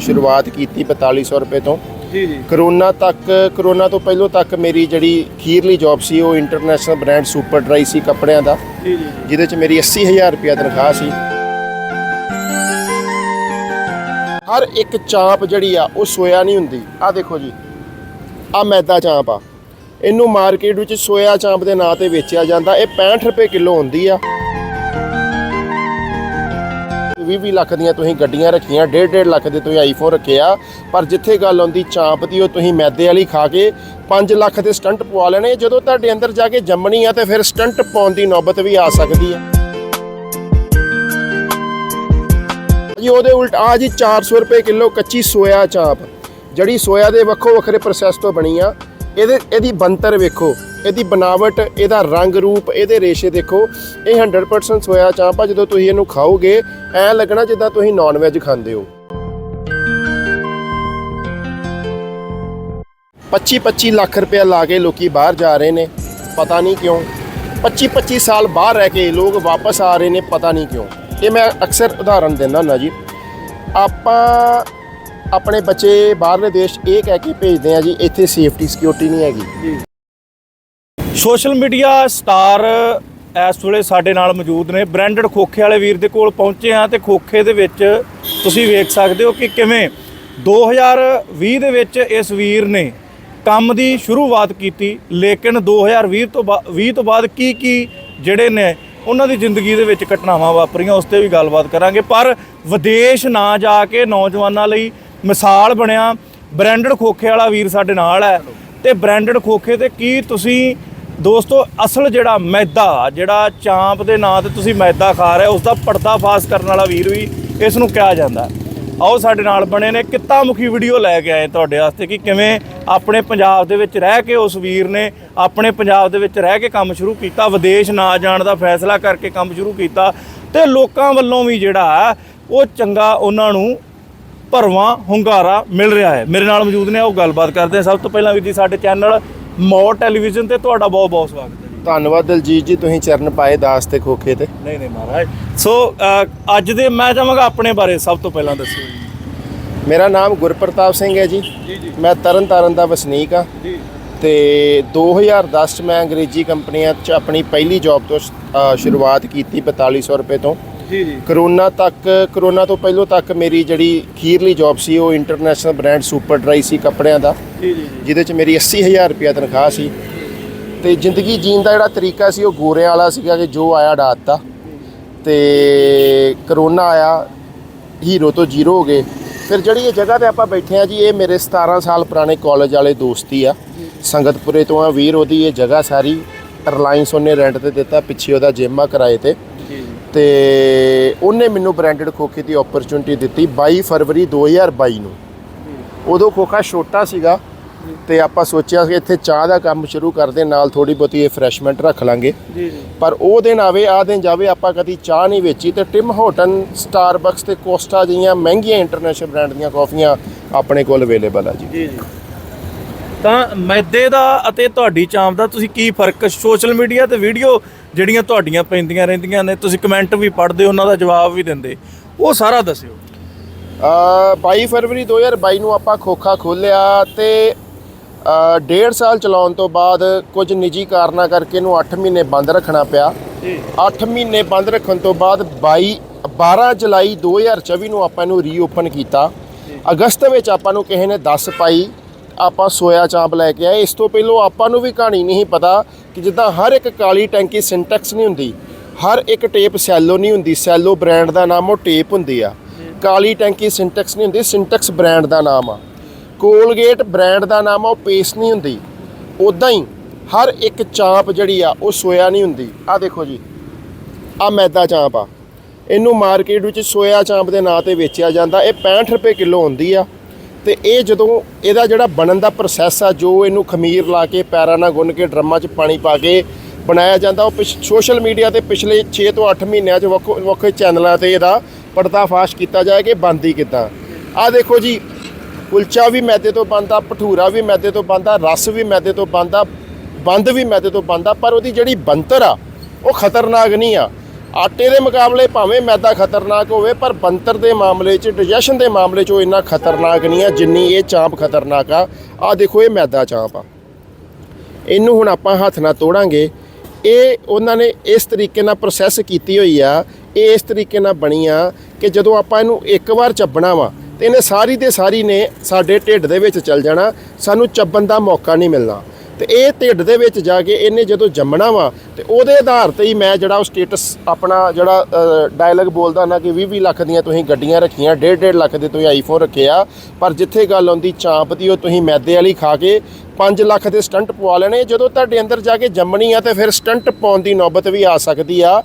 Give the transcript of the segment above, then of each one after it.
ਸ਼ੁਰੂਆਤ ਕੀਤੀ 4500 ਰੁਪਏ ਤੋਂ। ਜੀ ਜੀ। ਕਰੋਨਾ ਤੱਕ ਕਰੋਨਾ ਤੋਂ ਪਹਿਲਾਂ ਤੱਕ ਮੇਰੀ ਜਿਹੜੀ ਖੀਰਲੀ ਜੌਬ ਸੀ ਉਹ ਇੰਟਰਨੈਸ਼ਨਲ ਬ੍ਰਾਂਡ ਸੁਪਰ ਡਰਾਈ ਸੀ ਕੱਪੜਿਆਂ ਦਾ ਜੀ ਜੀ ਜਿਹਦੇ ਚ ਮੇਰੀ 80000 ਰੁਪਏ ਤਨਖਾਹ ਸੀ। ਹਰ ਇੱਕ ਚਾਂਪ ਜਿਹੜੀ ਆ ਉਹ ਸੋਇਆ ਨਹੀਂ ਹੁੰਦੀ। ਆ ਦੇਖੋ ਜੀ ਆ ਮੈਦਾ ਚਾਂਪ ਆ। ਇਹਨੂੰ ਮਾਰਕੀਟ ਵਿੱਚ ਸੋਇਆ ਚਾਂਪ ਦੇ ਨਾਂ ਤੇ ਵੇਚਿਆ ਜਾਂਦਾ। ਇਹ 65 ਰੁਪਏ ਕਿਲੋ ਹੁੰਦੀ ਆ। 20 ਲੱਖ ਦੀਆਂ ਤੁਸੀਂ ਗੱਡੀਆਂ ਰੱਖੀਆਂ 1.5 ਲੱਖ ਦੇ ਤੁਸੀਂ ਆਈਫੋਨ ਰੱਖਿਆ ਪਰ ਜਿੱਥੇ ਗੱਲ ਆਉਂਦੀ ਚਾਂਪ ਦੀ, ਉਹ ਤੁਸੀਂ ਮੈਦੇ ਵਾਲੀ ਖਾ ਕੇ 5 ਲੱਖ ਦੇ ਸਟੰਟ ਪਵਾ ਲੈਣੇ ਜਦੋਂ ਤੁਹਾਡੇ ਅੰਦਰ ਜਾ ਕੇ ਜੰਮਣੀ ਆ, ਤੇ ਫਿਰ ਸਟੰਟ ਪਾਉਣ ਦੀ ਨੌਬਤ ਵੀ ਆ ਸਕਦੀ ਹੈ ਜੀ, ਉਹਦੇ ਉਲਟ ਆ ਜੀ 400 ਰੁਪਏ ਕਿਲੋ ਕੱਚੀ ਸੋਇਆ ਚਾਂਪ। ਜਿਹੜੀ ਸੋਇਆ ਦੇ ਵੱਖੋ ਵੱਖਰੇ ਪ੍ਰੋਸੈਸ ਤੋਂ ਬਣੀ ਆ। ਇਹਦੇ, ਇਹਦੀ ਬੰਤਰ ਵੇਖੋ, ਇਹਦੀ ਬਣਾਵਟ, ਇਹਦਾ ਰੰਗ ਰੂਪ, ਇਹਦੇ ਰੇਸ਼ੇ ਦੇਖੋ, ਇਹ 100% ਸੋਇਆ ਚਾਂਪਾ ਜਦੋਂ ਤੁਸੀਂ ਇਹਨੂੰ ਖਾਓਗੇ, ਐ ਲੱਗਣਾ ਜਿੱਦਾਂ ਤੁਸੀਂ ਨਾਨ ਵੈਜ ਖਾਂਦੇ ਹੋ। 25 25 ਲੱਖ ਰੁਪਏ ਲਾ ਕੇ ਲੋਕੀ ਬਾਹਰ ਜਾ ਰਹੇ ਨੇ, ਪਤਾ ਨਹੀਂ ਕਿਉਂ। 25 25 ਸਾਲ ਬਾਹਰ ਰਹਿ ਕੇ ਲੋਕ ਵਾਪਸ ਆ ਰਹੇ ਨੇ, ਪਤਾ ਨਹੀਂ ਕਿਉਂ। ਇਹ ਮੈਂ ਅਕਸਰ ਉਦਾਹਰਨ ਦਿੰਦਾ ਹੁੰਦਾ ਜੀ। ਆਪਾਂ ਆਪਣੇ ਬੱਚੇ ਬਾਹਰਲੇ ਦੇਸ਼ ਇਹ ਕਹਿ ਕੇ ਭੇਜਦੇ ਆ ਜੀ, ਇੱਥੇ ਸੇਫਟੀ ਸਿਕਿਉਰਿਟੀ ਨਹੀਂ ਹੈਗੀ। ਸੋਸ਼ਲ ਮੀਡੀਆ ਸਟਾਰ ਇਸ ਵੇਲੇ ਸਾਡੇ ਨਾਲ ਮੌਜੂਦ ਨੇ। ਬ੍ਰਾਂਡਡ ਖੋਖੇ ਵਾਲੇ ਵੀਰ ਦੇ ਕੋਲ ਪਹੁੰਚੇ ਆ ਤੇ ਖੋਖੇ ਦੇ ਵਿੱਚ ਤੁਸੀਂ ਵੇਖ ਸਕਦੇ ਹੋ ਕਿ ਕਿਵੇਂ 2020 ਦੇ ਵਿੱਚ ਇਸ ਵੀਰ ਨੇ ਕੰਮ ਦੀ ਸ਼ੁਰੂਆਤ ਕੀਤੀ, ਲੇਕਿਨ 2020 ਤੋਂ ਬਾ- 20 ਤੋਂ ਬਾਅਦ ਕੀ ਕੀ ਜਿਹੜੇ ਨੇ ਉਹਨਾਂ ਦੀ ਜ਼ਿੰਦਗੀ ਦੇ ਵਿੱਚ ਘਟਨਾਵਾਂ ਵਾਪਰੀਆਂ, ਉਸ ਤੇ ਵੀ ਗੱਲਬਾਤ ਕਰਾਂਗੇ। ਪਰ ਵਿਦੇਸ਼ ਨਾ ਜਾ ਕੇ ਨੌਜਵਾਨਾਂ ਲਈ ਮਿਸਾਲ ਬਣਿਆ। ਬ੍ਰਾਂਡਡ ਖੋਖੇ ਵਾਲਾ ਵੀਰ ਸਾਡੇ ਨਾਲ ਹੈ। ਤੇ ਬ੍ਰਾਂਡਡ ਖੋਖੇ ਤੇ ਕੀ ਤੁਸੀਂ ਦੋਸਤੋ, ਅਸਲ ਜਿਹੜਾ ਮੈਦਾ, ਜਿਹੜਾ ਚਾਂਪ ਦੇ ਨਾਂ ਤੇ ਤੁਸੀਂ ਮੈਦਾ ਖਾ ਰਹੇ ਹੋ ਉਸ ਦਾ ਪਰਦਾਫਾਸ਼ ਕਰਨ ਵਾਲਾ ਵੀਰ ਵੀ ਇਸ ਨੂੰ ਕਿਹਾ ਜਾਂਦਾ ਆਓ ਸਾਡੇ ਨਾਲ ਬਣੇ ਨੇ ਕਿੱਤਾ ਮੁਖੀ ਵੀਡੀਓ ਲੈ ਕੇ ਆਏ ਤੁਹਾਡੇ ਵਾਸਤੇ ਕਿ ਕਿਵੇਂ ਆਪਣੇ ਪੰਜਾਬ ਦੇ ਵਿੱਚ ਰਹਿ ਕੇ ਉਸ ਵੀਰ ਨੇ ਆਪਣੇ ਪੰਜਾਬ ਦੇ ਵਿੱਚ ਰਹਿ ਕੇ ਕੰਮ ਸ਼ੁਰੂ ਕੀਤਾ, ਵਿਦੇਸ਼ ਨਾ ਜਾਣ ਦਾ ਫੈਸਲਾ ਕਰਕੇ ਕੰਮ ਸ਼ੁਰੂ ਕੀਤਾ। ਤੇ ਲੋਕਾਂ ਵੱਲੋਂ ਵੀ ਜਿਹੜਾ ਹੈ, ਉਹ ਚੰਗਾ ਉਹਨਾਂ ਨੂੰ ਭਰਵਾਂ ਹੁੰਗਾਰਾ ਮਿਲ ਰਿਹਾ ਹੈ। ਮੇਰੇ ਨਾਲ ਮੌਜੂਦ ਨੇ ਉਹ ਗੱਲਬਾਤ ਕਰਦੇ ਹਾਂ। ਸਭ ਤੋਂ ਪਹਿਲਾਂ ਵੀਰ ਜੀ ਸਾਡੇ ਚੈਨਲ ਮੌਰ ਟੈਲੀਵਿਜ਼ਨ ਤੇ ਤੁਹਾਡਾ ਬਹੁਤ ਬਹੁਤ ਸਵਾਗਤ ਹੈ ਜੀ। ਧੰਨਵਾਦ ਦਲਜੀਤ ਜੀ ਤੁਸੀਂ ਚਰਨ ਪਾਏ ਦਾਸ ਤੇ ਖੋਖੇ ਤੇ। ਨਹੀਂ ਨਹੀਂ ਮਹਾਰਾਜ। ਸੋ ਅੱਜ ਦੇ ਮੈਂ ਚਾਹਾਂਗਾ ਆਪਣੇ ਬਾਰੇ ਸਭ ਤੋਂ ਪਹਿਲਾਂ ਦੱਸਿਓ ਜੀ। ਮੇਰਾ ਨਾਮ ਗੁਰਪ੍ਰਤਾਪ ਸਿੰਘ ਹੈ ਜੀ। ਮੈਂ ਤਰਨ ਤਾਰਨ ਦਾ ਵਸਨੀਕ ਆ ਤੇ 2010 ਚ ਮੈਂ ਅੰਗਰੇਜ਼ੀ ਕੰਪਨੀਆਂ 'ਚ ਆਪਣੀ ਪਹਿਲੀ ਜੌਬ ਤੋਂ ਸ਼ੁਰੂਆਤ ਕੀਤੀ 4200 ਰੁਪਏ ਤੋਂ। ਜੀ ਜੀ। ਕਰੋਨਾ ਤੱਕ ਕਰੋਨਾ ਤੋਂ ਪਹਿਲਾਂ ਤੱਕ ਮੇਰੀ ਜਿਹੜੀ ਖੀਰਲੀ ਜੌਬ ਸੀ ਉਹ ਇੰਟਰਨੈਸ਼ਨਲ ਬ੍ਰਾਂਡ ਸੁਪਰ ਡਰਾਈ ਸੀ ਕੱਪੜਿਆਂ ਦਾ ਜੀ ਜੀ ਜਿਹਦੇ 'ਚ ਮੇਰੀ 80000 ਰੁਪਏ ਤਨਖਾਹ ਸੀ। ਤੇ ਜ਼ਿੰਦਗੀ ਜੀਣ ਦਾ ਜਿਹੜਾ ਤਰੀਕਾ ਸੀ ਉਹ ਗੋਰਿਆਂ ਵਾਲਾ ਸੀਗਾ ਕਿ ਜੋ ਆਇਆ ਡਾਤਾ ਤੇ ਕਰੋਨਾ ਆਇਆ ਹੀਰੋ ਤੋਂ ਜ਼ੀਰੋ ਹੋ ਗਏ। ਫਿਰ ਜਿਹੜੀ ਇਹ ਜਗ੍ਹਾ ਤੇ ਆਪਾਂ ਬੈਠੇ ਆ ਜੀ ਇਹ ਮੇਰੇ 17 ਸਾਲ ਪੁਰਾਣੇ ਕਾਲਜ ਵਾਲੇ ਦੋਸਤੀ ਆ। ਸੰਗਤਪੁਰੇ ਤੋਂ ਆ ਵੀਰ ਉਹਦੀ ਇਹ ਜਗ੍ਹਾ ਸਾਰੀ ਰਿਲਾਇੰਸ ਉਹਨੇ ਰੈਂਟ ਤੇ ਦਿੱਤਾ ਪਿੱਛੇ ਉਹਦਾ ਜਿਮ ਆ ਕਿਰਾਏ ਤੇ। ਤੇ ਉਹਨੇ ਮੈਨੂੰ ਬ੍ਰਾਂਡਡ ਖੋਖੇ ਦੀ ਓਪਰਚੁਨਿਟੀ ਦਿੱਤੀ 22 ਫਰਵਰੀ 2022 ਨੂੰ। ਉਦੋਂ ਖੋਖਾ ਛੋਟਾ ਸੀਗਾ ਤੇ ਆਪਾਂ ਸੋਚਿਆ ਕਿ ਇੱਥੇ ਚਾਹ ਦਾ ਕੰਮ ਸ਼ੁਰੂ ਕਰਦੇ ਨਾਲ ਥੋੜੀ ਬਹੁਤੀ ਰਿਫਰੈਸ਼ਮੈਂਟ ਰੱਖ ਲਾਂਗੇ। ਜੀ ਜੀ। ਪਰ ਉਹ ਦਿਨ ਆਵੇ ਆ ਦਿਨ ਜਾਵੇ ਆਪਾਂ ਕਦੀ ਚਾਹ ਨਹੀਂ ਵੇਚੀ ਤੇ ਟਿਮ ਹੋਟਨ ਸਟਾਰਬਕਸ ਤੇ ਕੋਸਟਾ ਜਿਹੀਆਂ ਮਹਿੰਗੀਆਂ ਇੰਟਰਨੈਸ਼ਨਲ ਬ੍ਰਾਂਡ ਦੀਆਂ ਕਾਫੀਆਂ ਆਪਣੇ ਕੋਲ ਅਵੇਲੇਬਲ ਆ ਜੀ। ਜੀ ਜੀ। ਤਾਂ ਮੈਦੇ ਦਾ ਅਤੇ ਤੁਹਾਡੀ ਚਾਂਪ ਦਾ ਤੁਸੀਂ ਕੀ ਫ਼ਰਕ ਸੋਸ਼ਲ ਮੀਡੀਆ ਤੇ ਵੀਡੀਓ ਜਿਹੜੀਆਂ ਤੁਹਾਡੀਆਂ ਪੈਂਦੀਆਂ ਰਹਿੰਦੀਆਂ ਨੇ ਤੁਸੀਂ ਕਮੈਂਟ ਵੀ ਪੜ੍ਹਦੇ ਹੋ ਉਹਨਾਂ ਦਾ ਜਵਾਬ ਵੀ ਦਿੰਦੇ। ਉਹ ਸਾਰਾ ਦੱਸਿਓ। ਅ 22 ਫਰਵਰੀ 2022 ਨੂੰ ਆਪਾਂ ਖੋਖਾ ਖੋਲਿਆ ਤੇ ਅ, ਡੇਢ ਸਾਲ ਚਲਾਉਣ ਤੋਂ ਬਾਅਦ ਕੁਝ ਨਿੱਜੀ ਕਾਰਨਾਂ ਕਰਕੇ ਇਹਨੂੰ 8 ਮਹੀਨੇ ਬੰਦ ਰੱਖਣਾ ਪਿਆ। ਜੀ। 8 ਮਹੀਨੇ ਬੰਦ ਰੱਖਣ ਤੋਂ ਬਾਅਦ 22 12 ਜੁਲਾਈ 2024 ਨੂੰ ਆਪਾਂ ਇਹਨੂੰ ਰੀਓਪਨ ਕੀਤਾ। ਅਗਸਤ ਵਿੱਚ ਆਪਾਂ ਨੂੰ ਕਿਸੇ ਨੇ ਦੱਸ ਪਾਈ ਆਪਾਂ ਸੋਇਆ ਚਾਂਪ ਲੈ ਕੇ ਆਏ। ਇਸ ਤੋਂ ਪਹਿਲਾਂ ਆਪਾਂ ਨੂੰ ਵੀ ਕਹਾਣੀ ਨਹੀਂ ਪਤਾ ਕਿ ਜਿੱਦਾਂ ਹਰ ਇੱਕ ਕਾਲੀ ਟੈਂਕੀ ਸਿੰਟੈਕਸ ਨਹੀਂ ਹੁੰਦੀ, ਹਰ ਇੱਕ ਟੇਪ ਸੈਲੋ ਨਹੀਂ ਹੁੰਦੀ, ਸੈਲੋ ਬ੍ਰਾਂਡ ਦਾ ਨਾਮ ਉਹ ਟੇਪ ਹੁੰਦੀ ਆ। ਕਾਲੀ ਟੈਂਕੀ ਸਿੰਟੈਕਸ ਨਹੀਂ ਹੁੰਦੀ, ਸਿੰਟੈਕਸ ਬ੍ਰਾਂਡ ਦਾ ਨਾਮ ਆ। ਕੋਲਗੇਟ ਬ੍ਰਾਂਡ ਦਾ ਨਾਮ ਆ, ਉਹ ਪੇਸਟ ਨਹੀਂ ਹੁੰਦੀ। ਉਦਾਂ ਹੀ ਹਰ ਇੱਕ ਚਾਂਪ ਜਿਹੜੀ ਆ, ਉਹ ਸੋਇਆ ਨਹੀਂ ਹੁੰਦੀ। ਆ ਦੇਖੋ ਜੀ ਆ ਮੈਦਾ ਚਾਂਪ ਆ। ਇਹਨੂੰ ਮਾਰਕੀਟ ਵਿੱਚ ਸੋਇਆ ਚਾਂਪ ਦੇ ਨਾਂ ਤੇ ਵੇਚਿਆ ਜਾਂਦਾ। ਇਹ 65 ਰੁਪਏ ਕਿਲੋ ਹੁੰਦੀ ਆ। ਤੇ ਇਹ ਜਦੋਂ ਇਹਦਾ ਜਿਹੜਾ ਬਣਨ ਦਾ ਪ੍ਰੋਸੈਸ ਆ, ਜੋ ਇਹਨੂੰ ਖਮੀਰ ਲਾ ਕੇ ਪੈਰਾਂ ਨਾਲ ਗੁੰਨ ਕੇ ਡਰਮਾਂ 'ਚ ਪਾਣੀ ਪਾ ਕੇ ਬਣਾਇਆ ਜਾਂਦਾ, ਉਹ ਸੋਸ਼ਲ ਮੀਡੀਆ ਤੇ ਪਿਛਲੇ 6 ਤੋਂ 8 ਮਹੀਨਿਆਂ 'ਚ ਵੱਖੋ ਵੱਖਰੇ ਚੈਨਲਾਂ ਤੇ ਇਹਦਾ ਪਰਦਾਫਾਸ਼ ਕੀਤਾ ਜਾਏ ਕਿ ਬੰਦ ਹੀ ਕਿੱਦਾਂ। ਆ ਦੇਖੋ ਜੀ, ਕੁਲਚਾ ਵੀ ਮੈਦੇ ਤੋਂ ਬਣਦਾ ਭਟੂਰਾ ਵੀ ਮੈਦੇ ਤੋਂ ਬਣਦਾ ਰਸ ਵੀ ਮੈਦੇ ਤੋਂ ਬਣਦਾ ਬੰਦ ਵੀ ਮੈਦੇ ਤੋਂ ਬਣਦਾ ਪਰ ਉਹਦੀ ਜਿਹੜੀ ਬੰਤਰ ਆ, ਉਹ ਖਤਰਨਾਕ ਨਹੀਂ ਆ। ਆਟੇ ਦੇ ਮੁਕਾਬਲੇ ਭਾਵੇਂ ਮੈਦਾ ਖਤਰਨਾਕ ਹੋਵੇ, ਪਰ ਬੰਤਰ ਦੇ ਮਾਮਲੇ 'ਚ ਡਾਈਜੈਸ਼ਨ ਦੇ ਮਾਮਲੇ 'ਚ ਉਹ ਇੰਨਾ ਖਤਰਨਾਕ ਨਹੀਂ ਆ ਜਿੰਨੀ ਇਹ ਚਾਂਪ ਖਤਰਨਾਕ ਆ। ਆ ਦੇਖੋ, ਇਹ ਮੈਦਾ ਚਾਂਪ ਆ। ਇਹਨੂੰ ਹੁਣ ਆਪਾਂ ਹੱਥ ਨਾਲ ਤੋੜਾਂਗੇ। ਇਹ ਉਹਨਾਂ ਨੇ ਇਸ ਤਰੀਕੇ ਨਾਲ ਪ੍ਰੋਸੈਸ ਕੀਤੀ ਹੋਈ ਆ। ਇਹ ਇਸ ਤਰੀਕੇ ਨਾਲ ਬਣੀ ਆ ਕਿ ਜਦੋਂ ਆਪਾਂ ਇਹਨੂੰ ਇੱਕ ਵਾਰ ਚੱਬਣਾ ਵਾ, ਤੇ ਇਹਨੇ ਸਾਰੀ ਦੇ ਸਾਰੀ ਨੇ ਸਾਡੇ ਢਿੱਡ ਦੇ ਵਿੱਚ ਚੱਲ ਜਾਣਾ। ਸਾਨੂੰ ਚੱਬਣ ਦਾ ਮੌਕਾ ਨਹੀਂ ਮਿਲਣਾ। ਤੇ ਇਹ ਢਿੱਡ ਦੇ ਵਿੱਚ ਜਾ ਕੇ ਇਹਨੇ ਜਦੋਂ ਜੰਮਣਾ ਵਾ ਤੇ ਉਹਦੇ ਆਧਾਰ ਤੇ ਹੀ ਮੈਂ ਜਿਹੜਾ ਉਹ ਸਟੇਟਸ ਆਪਣਾ ਜਿਹੜਾ ਡਾਇਲੌਗ ਬੋਲਦਾ ਨਾ ਕਿ 20 20 ਲੱਖ ਦੀਆਂ ਤੁਸੀਂ ਗੱਡੀਆਂ ਰੱਖੀਆਂ 1.5 1.5 ਲੱਖ ਦੇ ਤੁਸੀਂ ਆਈਫੋਨ ਰੱਖੇ ਆ, ਪਰ ਜਿੱਥੇ ਗੱਲ ਆਉਂਦੀ ਚਾਂਪ ਦੀ ਉਹ ਤੁਸੀਂ ਮੈਦੇ ਵਾਲੀ ਖਾ ਕੇ 5 ਲੱਖ ਦੇ ਸਟੰਟ ਪਵਾ ਲੈਣੇ, ਜਦੋਂ ਤੁਹਾਡੇ ਅੰਦਰ ਜਾ ਕੇ ਜੰਮਣੀ ਆ ਤੇ ਫਿਰ ਸਟੰਟ ਪਾਉਣ ਦੀ ਨੌਬਤ ਵੀ ਆ ਸਕਦੀ ਆ।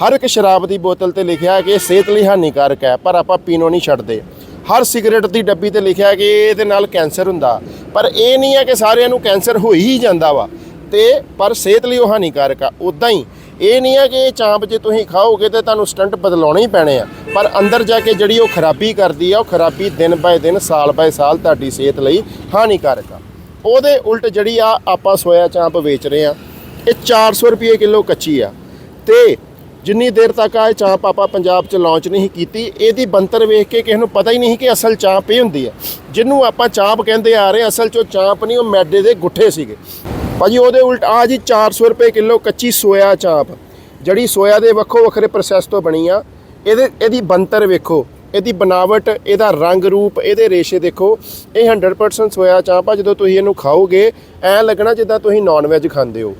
ਹਰ ਇੱਕ ਸ਼ਰਾਬ ਦੀ ਬੋਤਲ ਤੇ ਲਿਖਿਆ ਕਿ ਸਿਹਤ ਲਈ ਹਾਨੀਕਾਰਕ ਹੈ, ਪਰ ਆਪਾਂ ਪੀਣੋਂ ਨਹੀਂ ਛੱਡਦੇ। ਹਰ ਸਿਗਰਟ ਦੀ ਡੱਬੀ ਤੇ ਲਿਖਿਆ ਕਿ ਇਹਦੇ ਨਾਲ ਕੈਂਸਰ ਹੁੰਦਾ। ਪਰ ਇਹ ਨਹੀਂ ਹੈ ਕਿ ਸਾਰਿਆਂ ਨੂੰ ਕੈਂਸਰ ਹੋ ਹੀ ਜਾਂਦਾ ਵਾ। ਤੇ ਪਰ ਸਿਹਤ ਲਈ ਉਹ ਹਾਨੀਕਾਰਕ ਆ। ਉਦਾਂ ਹੀ ਇਹ ਨਹੀਂ ਹੈ ਕਿ ਇਹ ਚਾਂਪ ਜੇ ਤੁਸੀਂ ਖਾਓਗੇ ਤੇ ਤੁਹਾਨੂੰ ਸਟੰਟ ਬਦਲਾਉਣੇ ਹੀ ਪੈਣੇ ਆ। ਪਰ ਅੰਦਰ ਜਾ ਕੇ ਜਿਹੜੀ ਉਹ ਖਰਾਬੀ ਕਰਦੀ ਆ, ਉਹ ਖਰਾਬੀ ਦਿਨ ਬਾਏ ਦਿਨ, ਸਾਲ ਬਾਏ ਸਾਲ ਤੁਹਾਡੀ ਸਿਹਤ ਲਈ ਹਾਨੀਕਾਰਕ ਆ। ਉਹਦੇ ਉਲਟ ਜਿਹੜੀ ਆ ਆਪਾਂ ਸੋਇਆ ਚਾਂਪ ਵੇਚ ਰਹੇ ਆ, ਇਹ 400 ਰੁਪਏ ਕਿਲੋ ਕੱਚੀ ਆ। ਤੇ ਜਿੰਨੀ ਦੇਰ ਤੱਕ ਆ ਇਹ ਚਾਂਪ ਆਪਾਂ ਪੰਜਾਬ 'ਚ ਲਾਂਚ ਨਹੀਂ ਕੀਤੀ, ਇਹਦੀ ਬੰਤਰ ਵੇਖ ਕੇ ਕਿਸੇ ਨੂੰ ਪਤਾ ਹੀ ਨਹੀਂ ਕਿ ਅਸਲ ਚਾਂਪ ਇਹ ਹੁੰਦੀ ਹੈ। ਜਿਹਨੂੰ ਆਪਾਂ ਚਾਂਪ ਕਹਿੰਦੇ ਆ ਰਹੇ, ਅਸਲ 'ਚ ਉਹ ਚਾਂਪ ਨਹੀਂ, ਉਹ ਮੈਦੇ ਦੇ ਗੁੱਠੇ ਸੀਗੇ। ਭਾਜੀ ਉਹਦੇ ਉਲਟ ਆ ਜੀ 400 ਰੁਪਏ ਕਿਲੋ ਕੱਚੀ ਸੋਇਆ ਚਾਂਪ, ਜਿਹੜੀ ਸੋਇਆ ਦੇ ਵੱਖੋ ਵੱਖਰੇ ਪ੍ਰੋਸੈਸ ਤੋਂ ਬਣੀ ਆ। ਇਹਦੇ, ਇਹਦੀ ਬੰਤਰ ਵੇਖੋ, ਇਹਦੀ ਬਨਾਵਟ ਇਹਦਾ ਰੰਗ ਰੂਪ, ਇਹਦੇ ਰੇਸ਼ੇ ਦੇਖੋ, ਇਹ 100% ਸੋਇਆ ਚਾਂਪ ਆ। ਜਦੋਂ ਤੁਸੀਂ ਇਹਨੂੰ ਖਾਓਗੇ, ਐ ਲੱਗਣਾ ਜਿੱਦਾਂ ਤੁਸੀਂ ਨਾਨ ਵੈਜ ਖਾਂਦੇ ਹੋ।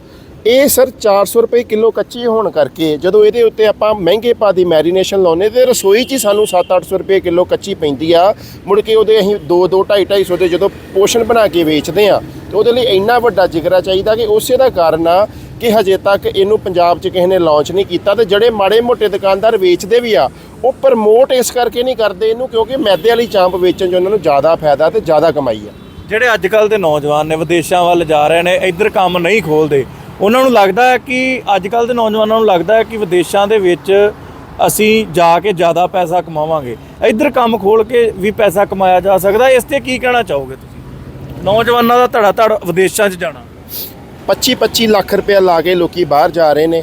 ਇਹ ਸਰ 400 ਰੁਪਏ ਕਿਲੋ ਕੱਚੀ ਹੋਣ ਕਰਕੇ ਜਦੋਂ ਇਹਦੇ ਉੱਤੇ ਆਪਾਂ ਮਹਿੰਗੇ ਪਾ ਦੀ ਮੈਰੀਨੇਸ਼ਨ ਲਾਉਨੇ ਤੇ ਰਸੋਈ 'ਚ ਹੀ ਸਾਨੂੰ 7-800 ਰੁਪਏ ਕਿਲੋ ਕੱਚੀ ਪੈਂਦੀ ਆ। ਮੁੜ ਕੇ ਉਹਦੇ ਅਸੀਂ 2-2 2.5 ਦੇ ਜਦੋਂ ਪੋਸ਼ਨ ਬਣਾ ਕੇ ਵੇਚਦੇ ਆ ਤੇ ਉਹਦੇ ਲਈ ਇੰਨਾ ਵੱਡਾ ਜਿਗਰਾ ਚਾਹੀਦਾ ਕਿ ਉਸੇ ਦਾ ਕਾਰਨ ਆ ਕਿ ਹਜੇ ਤੱਕ ਇਹਨੂੰ ਪੰਜਾਬ 'ਚ ਕਿਸੇ ਨੇ ਲਾਂਚ ਨਹੀਂ ਕੀਤਾ ਤੇ ਜਿਹੜੇ ਮਾੜੇ ਮੋਟੇ ਦੁਕਾਨਦਾਰ ਵੇਚਦੇ ਵੀ ਆ, ਉਹ ਪ੍ਰਮੋਟ ਇਸ ਕਰਕੇ ਨਹੀਂ ਕਰਦੇ ਇਹਨੂੰ ਕਿਉਂਕਿ ਮੈਦੇ ਵਾਲੀ ਚਾਂਪ ਵੇਚਣ 'ਚ ਉਹਨਾਂ ਨੂੰ ਜ਼ਿਆਦਾ ਫਾਇਦਾ ਤੇ ਜ਼ਿਆਦਾ ਕਮਾਈ ਆ। ਜਿਹੜੇ ਅੱਜ ਕੱਲ ਦੇ ਨੌਜਵਾਨ ਨੇ, ਵਿਦੇਸ਼ਾਂ ਵੱਲ ਜਾ ਰਹੇ ਨੇ, ਇੱਧਰ ਕੰਮ ਨਹੀਂ ਖੋਲਦੇ। ਉਹਨਾਂ ਨੂੰ ਲੱਗਦਾ ਹੈ ਕਿ ਅੱਜ ਕੱਲ ਦੇ ਨੌਜਵਾਨਾਂ ਨੂੰ ਲੱਗਦਾ ਹੈ ਕਿ ਵਿਦੇਸ਼ਾਂ ਦੇ ਵਿੱਚ ਅਸੀਂ ਜਾ ਕੇ ਜ਼ਿਆਦਾ ਪੈਸਾ ਕਮਾਵਾਂਗੇ। ਇੱਧਰ ਕੰਮ ਖੋਲ ਕੇ ਵੀ ਪੈਸਾ ਕਮਾਇਆ ਜਾ ਸਕਦਾ ਇਸ ਤੇ ਕੀ ਕਹਿਣਾ ਚਾਹੋਗੇ ਤੁਸੀਂ? ਨੌਜਵਾਨਾਂ ਦਾ ਧੜਾ ਧੜ ਵਿਦੇਸ਼ਾਂ 'ਚ ਜਾਣਾ। 25-25 ਲੱਖ ਰੁਪਏ ਲਾ ਕੇ ਲੋਕੀ ਬਾਹਰ ਜਾ ਰਹੇ ਨੇ।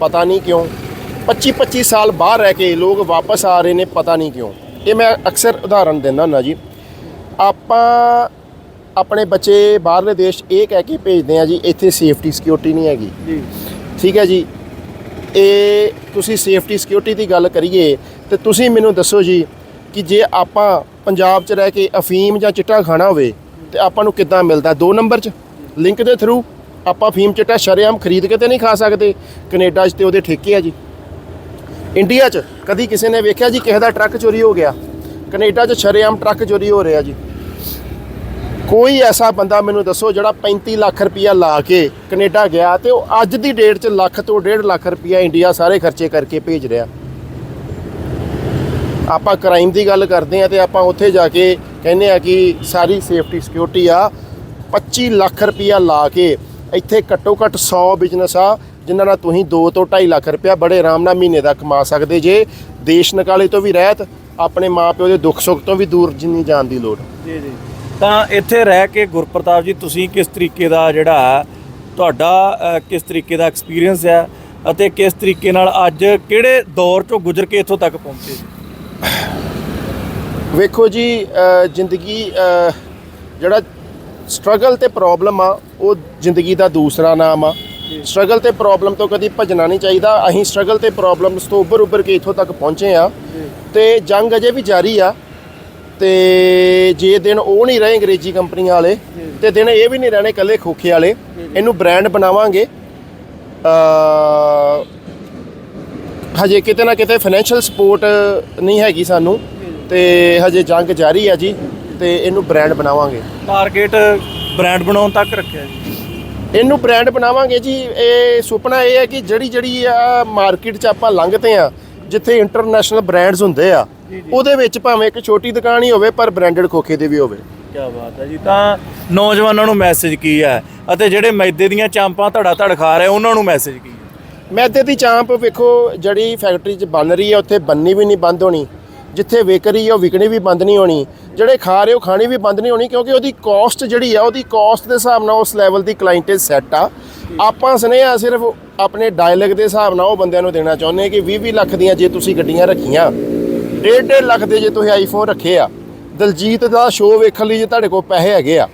ਪਤਾ ਨਹੀਂ ਕਿਉਂ। 25-25 ਸਾਲ ਬਾਹਰ ਰਹਿ ਕੇ ਲੋਕ ਵਾਪਸ ਆ ਰਹੇ ਨੇ, ਪਤਾ ਨਹੀਂ ਕਿਉਂ। ਇਹ ਮੈਂ ਅਕਸਰ ਉਦਾਹਰਨ ਦਿੰਦਾ ਹੁੰਦਾ ਜੀ। ਆਪਾਂ ਆਪਣੇ ਬੱਚੇ ਬਾਹਰਲੇ ਦੇਸ਼ ਇਹ ਕਹਿ ਕੇ ਭੇਜਦੇ ਆ ਜੀ ਇੱਥੇ ਸੇਫਟੀ ਸਿਕਿਉਰਿਟੀ ਨਹੀਂ ਹੈਗੀ। ਜੀ। ਠੀਕ ਹੈ ਜੀ? ਇਹ ਤੁਸੀਂ ਸੇਫਟੀ ਸਿਕਿਉਰਿਟੀ ਦੀ ਗੱਲ ਕਰੀਏ ਤੇ ਤੁਸੀਂ ਮੈਨੂੰ ਦੱਸੋ ਜੀ ਕਿ ਜੇ ਆਪਾਂ ਪੰਜਾਬ 'ਚ ਰਹਿ ਕੇ ਅਫੀਮ ਜਾਂ ਚਿੱਟਾ ਖਾਣਾ ਹੋਵੇ ਤੇ ਆਪਾਂ ਨੂੰ ਕਿੱਦਾਂ ਮਿਲਦਾ? ਦੋ ਨੰਬਰ 'ਚ ਲਿੰਕ ਦੇ ਥਰੂ ਆਪਾਂ ਅਫੀਮ ਚਿੱਟਾ ਸ਼ਰੇਆਮ ਖਰੀਦ ਕੇ ਤੇ ਨਹੀਂ ਖਾ ਸਕਦੇ। ਕੈਨੇਡਾ 'ਚ ਤੇ ਉਹਦੇ ਠੇਕੇ ਆ ਜੀ। ਇੰਡੀਆ 'ਚ ਕਦੀ ਕਿਸੇ ਨੇ ਵੇਖਿਆ ਜੀ ਕਿਸੇ ਦਾ ਟਰੱਕ ਚੋਰੀ ਹੋ ਗਿਆ? ਕੈਨੇਡਾ 'ਚ ਸ਼ਰੇਆਮ ਟਰੱਕ ਚੋਰੀ ਹੋ ਰਿਹਾ ਜੀ। ਕੋਈ ਐਸਾ ਬੰਦਾ ਮੈਨੂੰ ਦੱਸੋ ਜਿਹੜਾ 35 ਲੱਖ ਰੁਪਇਆ ਲਾ ਕੇ ਕੈਨੇਡਾ ਗਿਆ ਤੇ ਉਹ ਅੱਜ ਦੀ ਡੇਟ 'ਚ ਲੱਖ ਤੋਂ 1.5 ਲੱਖ ਰੁਪਇਆ ਇੰਡੀਆ ਸਾਰੇ ਖਰਚੇ ਕਰਕੇ ਭੇਜ ਰਿਹਾ। ਆਪਾਂ ਕ੍ਰਾਈਮ ਦੀ ਗੱਲ ਕਰਦੇ ਆ ਤੇ ਆਪਾਂ ਉੱਥੇ ਜਾ ਕੇ ਕਹਿੰਦੇ ਆ ਕਿ ਸਾਰੀ ਸੇਫਟੀ ਸਿਕਿਉਰਿਟੀ ਆ। 25 ਲੱਖ ਰੁਪਇਆ ਲਾ ਕੇ ਇੱਥੇ ਘੱਟੋ ਘੱਟ 100 ਬਿਜ਼ਨਸ ਆ, ਜਿਨ੍ਹਾਂ ਨਾਲ ਤੁਸੀਂ 2 ਤੋਂ 2.5 ਲੱਖ ਰੁਪਇਆ ਬੜੇ ਆਰਾਮ ਨਾਲ ਮਹੀਨੇ ਦਾ ਕਮਾ ਸਕਦੇ ਜੇ। ਦੇਸ਼ ਨਿਕਾਲੇ ਤੋਂ ਵੀ ਰਹਿਤ, ਆਪਣੇ ਮਾਪਿਓ ਦੇ ਦੁੱਖ ਸੁੱਖ ਤੋਂ ਵੀ ਦੂਰ ਜਿੰਨੀ ਜਾਣ ਦੀ ਲੋੜ। ਜੀ ਜੀ। ਤਾਂ ਇੱਥੇ ਰਹਿ ਕੇ ਗੁਰਪ੍ਰਤਾਪ ਜੀ ਤੁਸੀਂ ਕਿਸ ਤਰੀਕੇ ਦਾ ਜਿਹੜਾ ਤੁਹਾਡਾ ਕਿਸ ਤਰੀਕੇ ਦਾ ਐਕਸਪੀਰੀਅੰਸ ਹੈ ਅਤੇ ਕਿਸ ਤਰੀਕੇ ਨਾਲ ਅੱਜ ਕਿਹੜੇ ਦੌਰ ਚੋਂ ਗੁਜ਼ਰ ਕੇ ਇੱਥੋਂ ਤੱਕ ਪਹੁੰਚੇ ਜੀ? ਵੇਖੋ ਜੀ ਜ਼ਿੰਦਗੀ ਜਿਹੜਾ ਸਟਰਗਲ ਤੇ ਪ੍ਰੋਬਲਮ ਆ ਉਹ ਜ਼ਿੰਦਗੀ ਦਾ ਦੂਸਰਾ ਨਾਮ ਆ। ਸਟਰਗਲ ਤੇ ਪ੍ਰੋਬਲਮ ਤੋਂ ਕਦੀ ਭੱਜਣਾ ਨਹੀਂ ਚਾਹੀਦਾ। ਅਸੀਂ ਸਟਰਗਲ ਤੇ ਪ੍ਰੋਬਲਮਸ ਤੋਂ ਉੱਭਰ ਉੱਭਰ ਕੇ ਇੱਥੋਂ ਤੱਕ ਪਹੁੰਚੇ ਆ। ਤੇ ਜੰਗ ਅਜੇ ਵੀ ਜਾਰੀ ਆ। ਤੇ ਜੇ ਦਿਨ ਉਹ ਨਹੀਂ ਰਹੇ ਅੰਗਰੇਜ਼ੀ ਕੰਪਨੀਆਂ ਵਾਲੇ ਤੇ ਦਿਨ ਇਹ ਵੀ ਨਹੀਂ ਰਹਿਣੇ ਕੱਲੇ ਖੋਖੇ ਵਾਲੇ। ਇਹਨੂੰ ਬ੍ਰਾਂਡ ਬਣਾਵਾਂਗੇ। ਅ ਹਜੇ ਕਿਤੇ ਨਾ ਕਿਤੇ ਫਾਈਨੈਂਸ਼ੀਅਲ ਸਪੋਰਟ ਨਹੀਂ ਹੈਗੀ ਸਾਨੂੰ ਤੇ ਹਜੇ ਜੰਗ ਜਾਰੀ ਹੈ ਜੀ ਤੇ ਇਹਨੂੰ ਬ੍ਰਾਂਡ ਬਣਾਵਾਂਗੇ। ਟਾਰਗੇਟ ਬ੍ਰਾਂਡ ਬਣਾਉਣ ਤੱਕ ਰੱਖਿਆ ਜੀ। ਇਹਨੂੰ ਬ੍ਰਾਂਡ ਬਣਾਵਾਂਗੇ ਜੀ ਇਹ ਸੁਪਨਾ ਇਹ ਹੈ ਕਿ ਜਿਹੜੀ ਜਿਹੜੀ ਆ ਮਾਰਕੀਟ 'ਚ ਆਪਾਂ ਲੰਘਦੇ ਆ ਜਿੱਥੇ ਇੰਟਰਨੈਸ਼ਨਲ ਬ੍ਰਾਂਡਸ ਹੁੰਦੇ ਆ ਉਹਦੇ ਵਿੱਚ ਭਾਵੇਂ ਇੱਕ ਛੋਟੀ ਦੁਕਾਨ ਹੀ ਹੋਵੇ ਪਰ ਬ੍ਰਾਂਡਡ ਖੋਖੇ ਦੀ ਵੀ ਹੋਵੇ। ਕੀ ਬਾਤ ਹੈ ਜੀ। ਤਾਂ ਨੌਜਵਾਨਾਂ ਨੂੰ ਮੈਸੇਜ ਕੀ ਹੈ? ਅਤੇ ਜਿਹੜੇ ਮੈਦੇ ਦੀਆਂ ਚਾਂਪਾਂ ਧੜਾ ਧੜ ਖਾ ਰਹੇ ਉਹਨਾਂ ਨੂੰ ਮੈਸੇਜ ਕੀ ਹੈ? ਮੈਦੇ ਦੀ ਚਾਂਪ ਵੇਖੋ ਜਿਹੜੀ ਫੈਕਟਰੀ 'ਚ ਬਣ ਰਹੀ ਹੈ ਉੱਥੇ ਬੰਨੀ ਵੀ ਨਹੀਂ ਬੰਦ ਹੋਣੀ। ਜਿੱਥੇ ਵਿਕ ਰਹੀ ਹੈ ਉਹ ਵਿਕਣੀ ਵੀ ਬੰਦ ਨਹੀਂ ਹੋਣੀ। ਜਿਹੜੇ ਖਾ ਰਹੇ ਉਹ ਖਾਣੀ ਵੀ ਬੰਦ ਨਹੀਂ ਹੋਣੀ ਕਿਉਂਕਿ ਉਹਦੀ ਕਾਸਟ ਜਿਹੜੀ ਆ ਉਹਦੀ ਕਾਸਟ ਦੇ ਹਿਸਾਬ ਨਾਲ ਉਸ ਲੈਵਲ ਦੀ ਕਲਾਇੰਟੇਜ ਸੈੱਟ ਆ। ਆਪਾਂ ਸੁਨੇਹਾ ਸਿਰਫ ਆਪਣੇ ਡਾਇਲੌਗ ਦੇ ਹਿਸਾਬ ਨਾਲ ਉਹ ਬੰਦਿਆਂ ਨੂੰ ਦੇਣਾ ਚਾਹੁੰਦੇ ਕਿ 20 20 ਲੱਖ ਦੀਆਂ ਜੇ ਤੁਸੀਂ ਗੱਡੀਆਂ ਰੱਖੀਆਂ 1.5 ਲੱਖ ਦੇ ਜੇ ਤੁਸੀਂ ਆਈਫੋਨ ਰੱਖੇ ਆ ਦਲਜੀਤ ਦਾ ਸ਼ੋਅ ਵੇਖਣ ਲਈ ਜੇ ਤੁਹਾਡੇ ਕੋਲ ਪੈਸੇ ਹੈਗੇ ਆ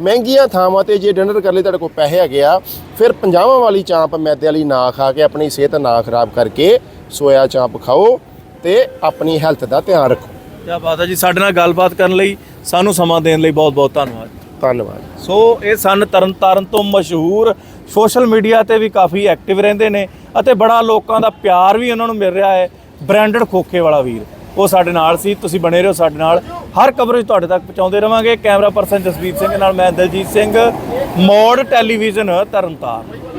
ਮਹਿੰਗੀਆਂ ਥਾਵਾਂ ਤੇ ਜੇ ਡਿਨਰ ਕਰਨ ਲਈ ਤੁਹਾਡੇ ਕੋਲ ਪੈਸੇ ਹੈਗੇ ਆ ਫਿਰ ਪੰਜਾਵਾਂ ਵਾਲੀ ਚਾਂਪ ਮੈਦੇ ਵਾਲੀ ਨਾ ਖਾ ਕੇ ਆਪਣੀ ਸਿਹਤ ਨਾ ਖਰਾਬ ਕਰਕੇ ਸੋਇਆ ਚਾਂਪ ਖਾਓ ਤੇ ਆਪਣੀ ਹੈਲਥ ਦਾ ਧਿਆਨ ਰੱਖੋ। ਕਿਆ ਬਾਤ ਹੈ ਜੀ ਸਾਡੇ ਨਾਲ ਗੱਲਬਾਤ ਕਰਨ ਲਈ ਸਾਨੂੰ ਸਮਾਂ ਦੇਣ ਲਈ ਬਹੁਤ ਬਹੁਤ ਧੰਨਵਾਦ। ਧੰਨਵਾਦ। ਸੋ ਇਹ ਸਨ ਤਰਨਤਾਰਨ ਤੋਂ ਮਸ਼ਹੂਰ ਸੋਸ਼ਲ ਮੀਡੀਆ ਤੇ ਵੀ ਕਾਫੀ ਐਕਟਿਵ ਰਹਿੰਦੇ ਨੇ ਅਤੇ ਬੜਾ ਲੋਕਾਂ ਦਾ ਪਿਆਰ ਵੀ ਉਹਨਾਂ ਨੂੰ ਮਿਲ ਰਿਹਾ ਹੈ ਬ੍ਰਾਂਡਡ ਖੋਖੇ ਵਾਲਾ ਵੀਰ। ਉਹ ਸਾਡੇ ਨਾਲ ਸੀ, ਤੁਸੀਂ ਬਣੇ ਰਹੋ ਸਾਡੇ ਨਾਲ। ਹਰ ਕਵਰੇਜ ਤੁਹਾਡੇ ਤੱਕ ਪਹੁੰਚਾਉਂਦੇ ਰਵਾਂਗੇ। ਕੈਮਰਾ ਪਰਸਨ ਜਸਵੀਰ ਸਿੰਘ ਨਾਲ ਮੈਂ ਦਲਜੀਤ ਸਿੰਘ। ਮੋੜ ਟੈਲੀਵਿਜ਼ਨ ਤਰਨਤਾਰਨ।